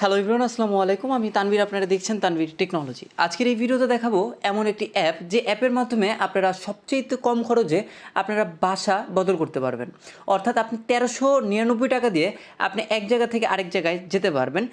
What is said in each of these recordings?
Hello ইবরান আসসালামু আলাইকুম। আমি তানভীর, আপনারা দেখছেন তানভীর টেকনোলজি আজকের এই ভিডিওতে দেখাবো এমন একটি অ্যাপ যে অ্যাপের মাধ্যমে আপনারা সবচেয়ে কম খরচে আপনারা বাসা বদল করতে পারবেন। অর্থাৎ আপনি তেরোশো নিরানব্বই টাকা দিয়ে আপনি এক জায়গা থেকে আরেক জায়গায় যেতে পারবেন।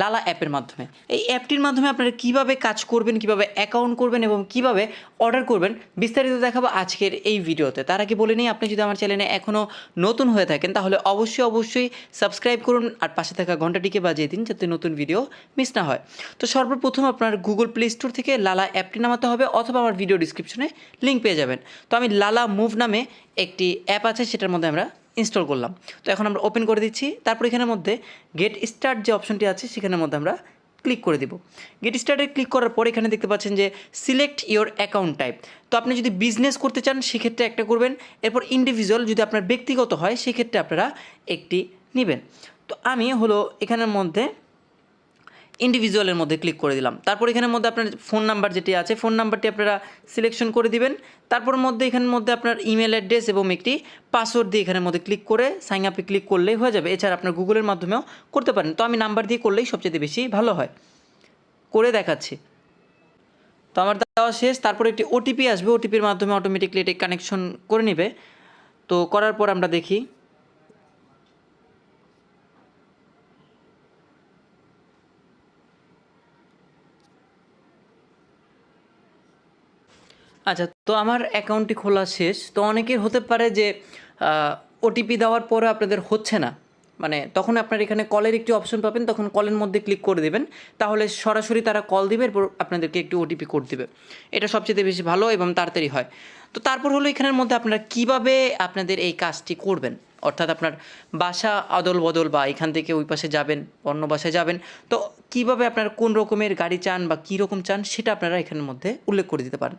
লালা অ্যাপের মাধ্যমে। এই অ্যাপটির মাধ্যমে আপনারা কীভাবে কাজ করবেন, কীভাবে অ্যাকাউন্ট করবেন এবং কীভাবে অর্ডার করবেন, বিস্তারিত দেখাবো আজকের এই ভিডিওতে। তার আগে বলে নিই, আপনি যদি আমার চ্যানেলে এখনও নতুন হয়ে থাকেন, তাহলে অবশ্যই অবশ্যই সাবস্ক্রাইব করুন আর পাশে থাকা ঘন্টাটিকে বাজিয়ে দিন যাতে নতুন ভিডিও মিস না হয়। তো সর্বপ্রথম আপনার গুগল প্লে স্টোর থেকে লালা অ্যাপটি নামাতে হবে অথবা আমার ভিডিও ডিসক্রিপশনে লিঙ্ক পেয়ে যাবেন। তো আমি লালা মুভ নামে একটি অ্যাপ আছে, সেটার মধ্যে আমরা ইনস্টল করলাম। তো এখন আমরা ওপেন করে দিচ্ছি। তারপর এখানের মধ্যে গেট স্টার্ট যে অপশনটি আছে, সেখানের মধ্যে আমরা ক্লিক করে দেব। গেট স্টার্টে ক্লিক করার পর এখানে দেখতে পাচ্ছেন যে সিলেক্ট ইয়োর অ্যাকাউন্ট টাইপ তো আপনি যদি বিজনেস করতে চান, সেক্ষেত্রে একটা করবেন। এরপর ইন্ডিভিজুয়াল যদি আপনার ব্যক্তিগত হয়, সেক্ষেত্রে আপনারা একটি নেবেন। তো আমি হলো এখানের মধ্যে ইন্ডিভিজুয়ালের মধ্যে ক্লিক করে দিলাম। তারপর এখানের মধ্যে আপনার ফোন নাম্বার যেটি আছে ফোন নাম্বারটি আপনারা সিলেকশন করে দিবেন। তারপর মধ্যে এখানের মধ্যে আপনার ইমেল অ্যাড্রেস এবং একটি পাসওয়ার্ড দিয়ে এখানের মধ্যে ক্লিক করে সাইন আপে ক্লিক করলেই হয়ে যাবে। এছাড়া আপনার গুগলের মাধ্যমেও করতে পারেন। তো আমি নাম্বার দিয়ে করলেই সবচেয়ে বেশি ভালো হয়। করে দেখাচ্ছি। তো আমার দেওয়া শেষ। তারপর একটি ওটিপি আসবে। ওটিপির মাধ্যমে অটোমেটিকলি এটি কানেকশন করে নেবে। তো করার পর আমরা দেখি। আচ্ছা তো আমার অ্যাকাউন্টটি খোলা শেষ। তো অনেকের হতে পারে যে ওটিপি দেওয়ার পরে আপনাদের হচ্ছে না। মানে তখন আপনার এখানে কলের একটি অপশন পাবেন, তখন কলের মধ্যে ক্লিক করে দেবেন। তাহলে সরাসরি তারা কল দিবে, এরপর আপনাদেরকে একটি ওটিপি কোড দিবে। এটা সবচেয়ে বেশি ভালো এবং তাড়াতাড়ি হয়। তো তারপর হলো এখানের মধ্যে আপনারা কীভাবে আপনাদের এই কাজটি করবেন? অর্থাৎ আপনার বাসা অদল বদল বা এখান থেকে ওই পাশে যাবেন, অন্য বাসায় যাবেন। তো কীভাবে আপনার কোন রকমের গাড়ি চান বা কী রকম চান, সেটা আপনারা এখানের মধ্যে উল্লেখ করে দিতে পারেন।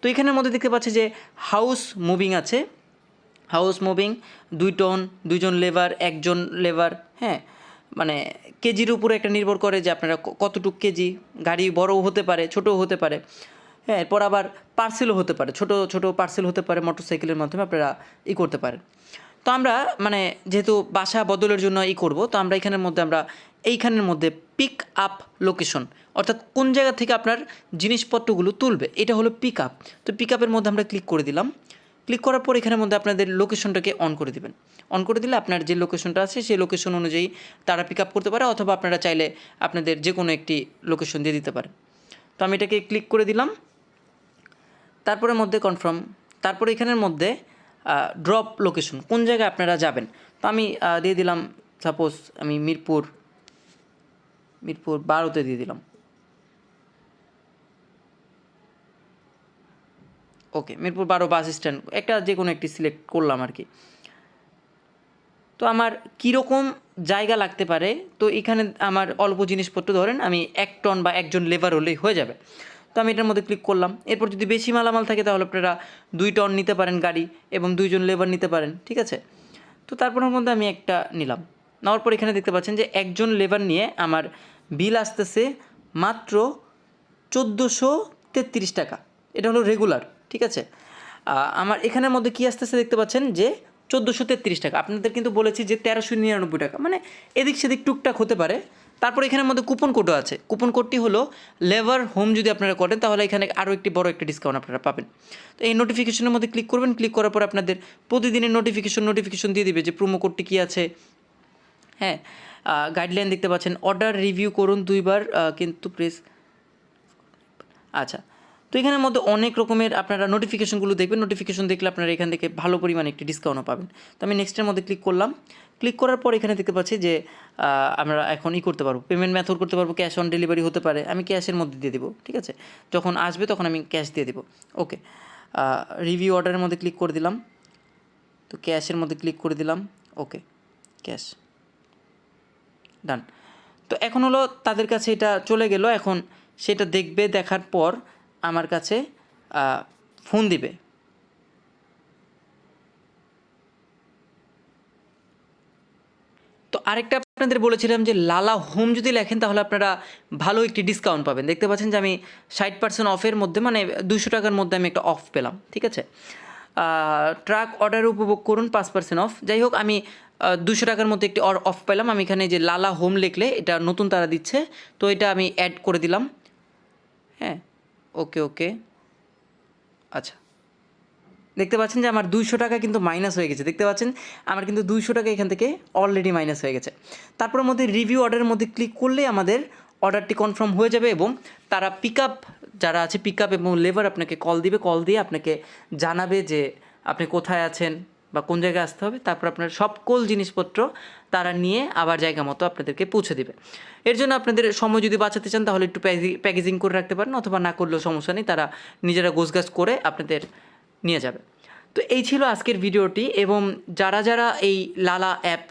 তো এখানের মধ্যে দেখতে পাচ্ছি যে হাউস মুভিং আছে। হাউস মুভিং, দুই টন, দুইজন লেবার, একজন লেবার হ্যাঁ মানে কেজির উপরে একটা নির্ভর করে যে আপনারা কতটুক কেজি, গাড়ি বড়ও হতে পারে, ছোটও হতে পারে হ্যাঁ এরপর আবার পার্সেলও হতে পারে, ছোট ছোট পার্সেল হতে পারে মোটরসাইকেলের মাধ্যমে আপনারা ই করতে পারেন। তো আমরা মানে যেহেতু বাসা বদলের জন্য ই করব, তো আমরা এখানের মধ্যে আমরা এইখানের মধ্যে পিক আপ লোকেশন অর্থাৎ কোন জায়গা থেকে আপনার জিনিসপত্রগুলো তুলবে, এটা হলো পিক আপ তো পিক আপের মধ্যে আমরা ক্লিক করে দিলাম। ক্লিক করার পর এখানের মধ্যে আপনাদের লোকেশনটাকে অন করে দিবেন। অন করে দিলে আপনার যে লোকেশনটা আছে, সেই লোকেশন অনুযায়ী তারা পিক আপ করতে পারে অথবা আপনারা চাইলে আপনাদের যে কোনো একটি লোকেশন দিয়ে দিতে পারেন। তো আমি এটাকে ক্লিক করে দিলাম। তারপরে মধ্যে কনফার্ম তারপরে এখানের মধ্যে ড্রপ লোকেশন কোন জায়গায় আপনারা যাবেন? তো আমি দিয়ে দিলাম সাপোজ আমি মিরপুর মিরপুর বারোতে দিয়ে দিলাম। ওকে, মিরপুর বারো বাস স্ট্যান্ড, একটা যে কোনো একটি সিলেক্ট করলাম আর কি। তো আমার কীরকম জায়গা লাগতে পারে? তো এখানে আমার অল্প জিনিসপত্র, ধরেন আমি এক টন বা একজন লেবার হলেই হয়ে যাবে। তো আমি এটার মধ্যে ক্লিক করলাম। এরপর যদি বেশি মালামাল থাকে তাহলে আপনারা দুই টন নিতে পারেন গাড়ি এবং দুইজন লেবার নিতে পারেন, ঠিক আছে? তো তারপরের মধ্যে আমি একটা নিলাম। নেওয়ার পর এখানে দেখতে পাচ্ছেন যে একজন লেবার নিয়ে আমার বিল আসতেছে মাত্র চোদ্দোশো তেত্রিশ টাকা। এটা হলো রেগুলার ঠিক আছে? আমার এখানের মধ্যে কী আসতেছে দেখতে পাচ্ছেন যে চোদ্দোশো তেত্রিশ টাকা। আপনাদের কিন্তু বলেছি যে তেরোশো নিরানব্বই টাকা। মানে এদিক সেদিক টুকটাক হতে পারে। তারপর এখানের মধ্যে কুপন কোডও আছে। কুপন কোডটি হলো লেবার হোম যদি আপনারা করেন, তাহলে এখানে আরও একটি বড় একটা ডিসকাউন্ট আপনারা পাবেন। তো এই নোটিফিকেশনের মধ্যে ক্লিক করবেন। ক্লিক করার পর আপনাদের প্রতিদিনের নোটিফিকেশন নোটিফিকেশন দিয়ে দিবে যে প্রোমো কোডটি কী আছে। হ্যাঁ গাইডলাইন দেখতে পাচ্ছেন। অর্ডার রিভিউ করুন দুইবার। কিন্তু প্রেস আচ্ছা তো এখানের মধ্যে অনেক রকমের আপনারা নোটিফিকেশনগুলো দেখবেন। নোটিফিকেশন দেখলে আপনারা এখান থেকে ভালো পরিমাণে একটি ডিসকাউন্টও পাবেন। তো আমি নেক্সটের মধ্যে ক্লিক করলাম। ক্লিক করার পর এখানে দেখতে পাচ্ছি যে আমরা এখন ই করতে পারব। পেমেন্ট মেথড করতে পারব। ক্যাশ অন ডেলিভারি হতে পারে। আমি ক্যাশের মধ্যে দিয়ে দেবো, ঠিক আছে? যখন আসবে তখন আমি ক্যাশ দিয়ে দেবো। ওকে রিভিউ অর্ডারের মধ্যে ক্লিক করে দিলাম। তো ক্যাশের মধ্যে ক্লিক করে দিলাম। ওকে ক্যাশ ডান তো এখন হলো তাদের কাছে এটা চলে গেল। এখন সেটা দেখবে, দেখার পর আমার কাছে ফোন দিবে। তো আরেকটা আপনাদের বলেছিলাম যে লালা হোম যদি লেখেন, তাহলে আপনারা ভালো একটি ডিসকাউন্ট পাবেন। দেখতে পাচ্ছেন যে আমি ষাট পার্সেন্ট অফের মধ্যে মানে দুশো টাকার মধ্যে আমি একটা অফ পেলাম, ঠিক আছে? ট্রাক অর্ডার উপভোগ করুন, পাঁচ পার্সেন্ট অফ যাই হোক, আমি দুশো টাকার মধ্যে একটি অফ পেলাম। আমি এখানে যে লালা হোম লিখলে, এটা নতুন তারা দিচ্ছে। তো এটা আমি অ্যাড করে দিলাম। হ্যাঁ। ওকে ওকে। আচ্ছা। দেখতে পাচ্ছেন যে আমার দুইশো টাকা কিন্তু মাইনাস হয়ে গেছে। দেখতে পাচ্ছেন? আমার কিন্তু দুইশো টাকা এখান থেকে অলরেডি মাইনাস হয়ে গেছে। তারপর মধ্যে রিভিউ অর্ডারের মধ্যে ক্লিক করলে আমাদের অর্ডারটি কনফার্ম হয়ে যাবে এবং তারা পিক যারা আছে পিক এবং লেবার আপনাকে কল দিবে। কল দিয়ে আপনাকে জানাবে যে আপনি কোথায় আছেন। বা কোন জায়গায় আসতে হবে, তারপর আপনার সকল জিনিসপত্র তারা নিয়ে আবার জায়গা মতো আপনাদেরকে পৌঁছে দেবে। এর জন্য আপনাদের সময় যদি বাঁচাতে চান, তাহলে একটু প্যাকেজিং করে রাখতে পারেন, অথবা না করলেও সমস্যা নেই, তারা নিজেরা গোছগাছ করে আপনাদের নিয়ে যাবে। তো এই ছিল আজকের ভিডিওটি, এবং যারা যারা এই লালা অ্যাপ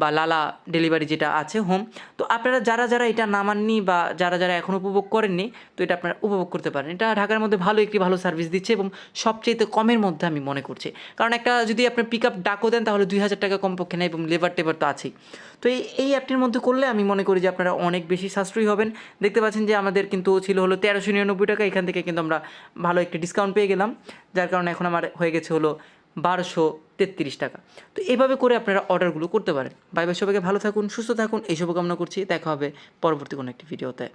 বা লালা ডেলিভারি যেটা আছে হোম তো আপনারা যারা যারা এটা নামাননি বা যারা যারা এখন উপভোগ করেননি, তো এটা আপনারা উপভোগ করতে পারেন। এটা ঢাকার মধ্যে ভালো, একটি ভালো সার্ভিস দিচ্ছে এবং সবচেয়ে কমের মধ্যে আমি মনে করছি। কারণ একটা যদি আপনি পিক আপ ডাকও দেন, তাহলে দুই হাজার টাকা কমপক্ষে নেয় এবং লেবার টেবার তো আছেই। তো এই এই অ্যাপটির মধ্যে করলে আমি মনে করি যে আপনারা অনেক বেশি সাশ্রয়ী হবেন। দেখতে পাচ্ছেন যে আমাদের কিন্তু ছিল হলো তেরোশো নিরানব্বই টাকা, এখান থেকে কিন্তু আমরা ভালো একটি ডিসকাউন্ট পেয়ে গেলাম। যার কারণে এখন আমার হয়ে গেছে হলো বারোশো তেত্রিশ টাকা। তো এভাবে করে আপনারা অর্ডারগুলো করতে পারেন। বাই বাই সবাইকে ভালো থাকুন, সুস্থ থাকুন, এই শুভকামনা করছি। দেখা হবে পরবর্তী কোনো একটি ভিডিওতে।